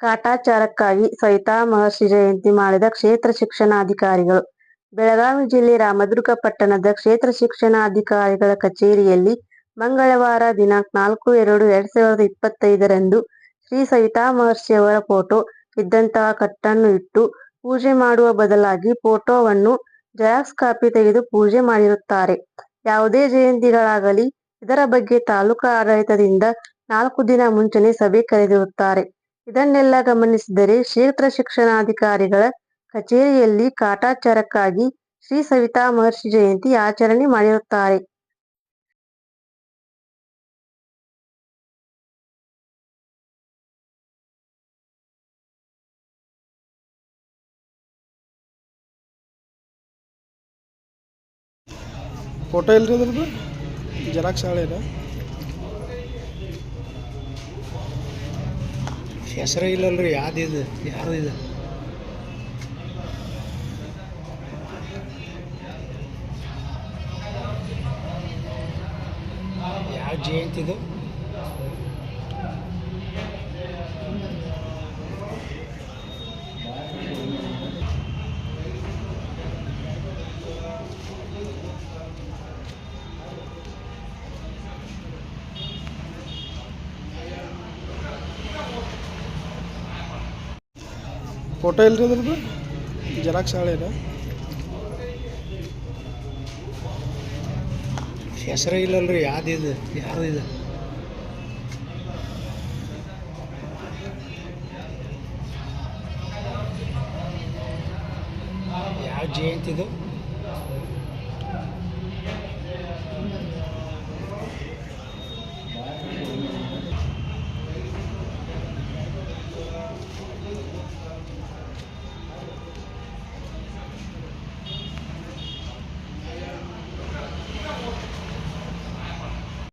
ಕಾಟಾಚಾರಕ್ಕಾಗಿ ಸವಿತಾ ಮಹರ್ಷಿ ಜಯಂತಿ ಮಾಡಿದ ಕ್ಷೇತ್ರ ಶಿಕ್ಷಣಾಧಿಕಾರಿಗಳು. ಬೆಳಗಾವಿ ಜಿಲ್ಲೆ ರಾಮದುರ್ಗ ಪಟ್ಟಣದ ಕ್ಷೇತ್ರ ಶಿಕ್ಷಣಾಧಿಕಾರಿಗಳ ಕಚೇರಿಯಲ್ಲಿ ಮಂಗಳವಾರ ದಿನಾಂಕ ನಾಲ್ಕು ಎರಡು ಎರಡ್ ಸಾವಿರದ ಇಪ್ಪತ್ತೈದರಂದು ಶ್ರೀ ಸವಿತಾ ಮಹರ್ಷಿಯವರ ಫೋಟೋ ಇದ್ದಂತಹ ಕಟ್ಟನ್ನು ಇಟ್ಟು ಪೂಜೆ ಮಾಡುವ ಬದಲಾಗಿ ಫೋಟೋವನ್ನು ಜೆರಾಕ್ಸ್ ಕಾಪಿ ತೆಗೆದು ಪೂಜೆ ಮಾಡಿರುತ್ತಾರೆ. ಯಾವುದೇ ಜಯಂತಿಗಳಾಗಲಿ, ಇದರ ಬಗ್ಗೆ ತಾಲೂಕಾ ಆಡಳಿತದಿಂದ ನಾಲ್ಕು ದಿನ ಮುಂಚೆನೆ ಸಭೆ ಕರೆದಿರುತ್ತಾರೆ. ಇದನ್ನೆಲ್ಲ ಗಮನಿಸಿದರೆ ಕ್ಷೇತ್ರ ಶಿಕ್ಷಣಾಧಿಕಾರಿಗಳ ಕಚೇರಿಯಲ್ಲಿ ಕಾಟಾಚಾರಕ್ಕಾಗಿ ಶ್ರೀ ಸವಿತಾ ಮಹರ್ಷಿ ಜಯಂತಿ ಆಚರಣೆ ಮಾಡಿರುತ್ತಾರೆ. ಫೋಟೋ ಇಲ್ರಿ ಅದ್ರದ್ದು ಹೆಸರೇ ಇಲ್ಲಲ್ರಿ ಯಾವ್ದಿದೆ ಯಾರು ಇದು? ಯಾವ ಜಯಂತಿ ಫೋಟೋ ಇಲ್ರಿ ಅದ್ರದ್ದು? ಜೆರಾಕ್ಸ್ ಹಾಳೇನ ಹೆಸರೇ ಇಲ್ಲಲ್ರಿ ಯಾವ್ದು ಇದು? ಯಾರು ಇದು? ಯಾವ ಜಯಂತಿ ಇದು?